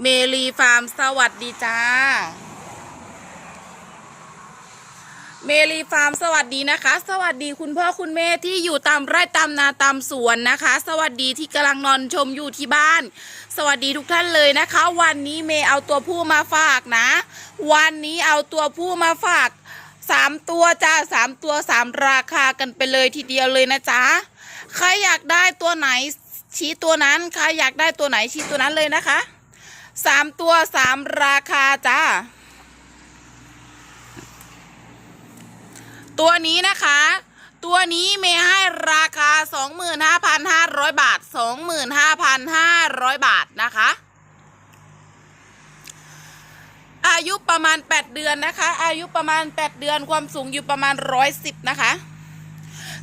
เมลีฟาร์มสวัสดีจ้า เมลีฟาร์มสวัสดีนะคะ สวัสดีคุณพ่อคุณแม่ที่อยู่ตามไร่ตามนาตามสวนนะคะ สวัสดีที่กำลังนอนชมอยู่ที่บ้าน สวัสดีทุกท่านเลยนะคะ วันนี้เมย์เอาตัวผู้มาฝากนะ วันนี้เอาตัวผู้มาฝากสามตัวจ้าสามตัวสามราคากันไปเลยทีเดียวเลยนะจ๊ะใครอยากได้ตัวไหนชี้ตัวนั้นใครอยากได้ตัวไหนชี้ตัวนั้นเลยนะคะ สามตัวสามราคาจ้า ตัวนี้นะคะ ตัวนี้เมย์ให้ราคา25,500บาท25,500บาทนะคะ อายุประมาณ8เดือนนะคะ อายุประมาณ8เดือนความสูงอยู่ประมาณ110นะคะ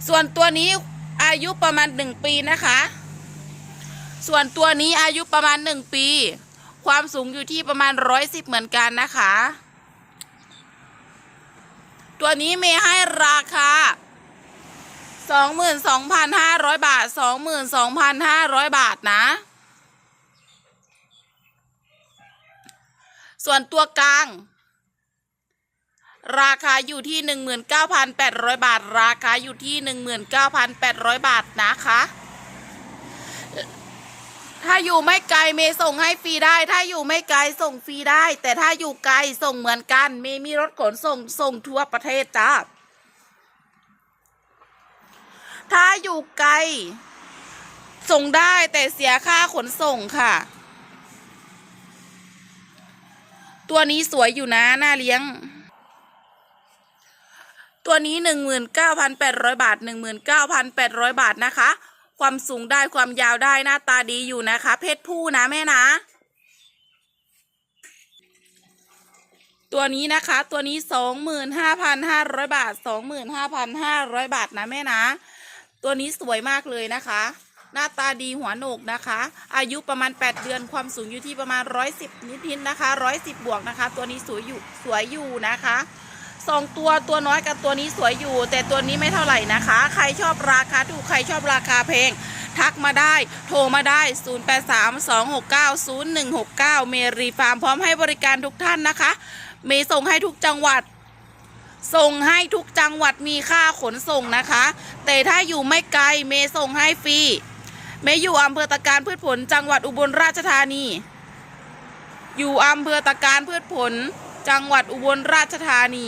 ส่วนตัวนี้อายุประมาณ1ปีนะคะ ส่วนตัวนี้อายุประมาณ1ปี ความสูงอยู่ที่ประมาณร้อยสิบเหมือนกันนะคะ ตัวนี้เมย์ให้ราคาสองหมื่นสองพันห้าร้อยบาทสองหมื่นสองพันห้าร้อยบาทนะ ส่วนตัวกลาง ราคาอยู่ที่หนึ่งหมื่นเก้าพันแปดร้อยบาท ราคาอยู่ที่หนึ่งหมื่นเก้าพันแปดร้อยบาทนะคะ อยู่ไม่ไกลเมย์ส่งให้ฟรีได้ ถ้าอยู่ไม่ไกลส่งฟรีได้ แต่ถ้าอยู่ไกลส่งเหมือนกัน เมย์มีรถขนส่งส่งทั่วประเทศจ้าถ้าอยู่ไกล ส่งได้แต่เสียค่าขนส่งค่ะ ตัวนี้สวยอยู่นะน่าเลี้ยง ตัวนี้หนึ่งหมื่นเก้าพันแปดร้อยบาทหนึ่งหมื่นเก้าพันแปดร้อยบาทนะคะ ความสูงได้ความยาวได้หน้าตาดีอยู่นะคะ เพศผู้นะแม่นะ ตัวนี้นะคะ ตัวนี้สองหมื่นห้าพันห้าร้อยบาทสองหมื่นห้าพันห้าร้อยบาทนะแม่นะ ตัวนี้สวยมากเลยนะคะ หน้าตาดีหัวโหนกนะคะ อายุประมาณ 8 เดือนความสูงอยู่ที่ประมาณ 110 นิดๆนะคะ 110 บวกนะคะ ตัวนี้สวยอยู่สวยอยู่นะคะ สองตัวตัวน้อยกับตัวนี้สวยอยู่ แต่ตัวนี้ไม่เท่าไหร่นะคะ ใครชอบราคาถูกใครชอบราคาเพงทักมาได้ โทรมาได้ 0832690169 เมรีฟาร์มพร้อมให้บริการทุกท่านนะคะ เมส่งให้ทุกจังหวัด ส่งให้ทุกจังหวัดมีค่าขนส่งนะคะ แต่ถ้าอยู่ไม่ไกลเมส่งให้ฟรี เมย์อยู่อำเภอตะการพืชผล จังหวัดอุบลราชธานี อยู่อำเภอตะการพืชผล จังหวัดอุบลราชธานี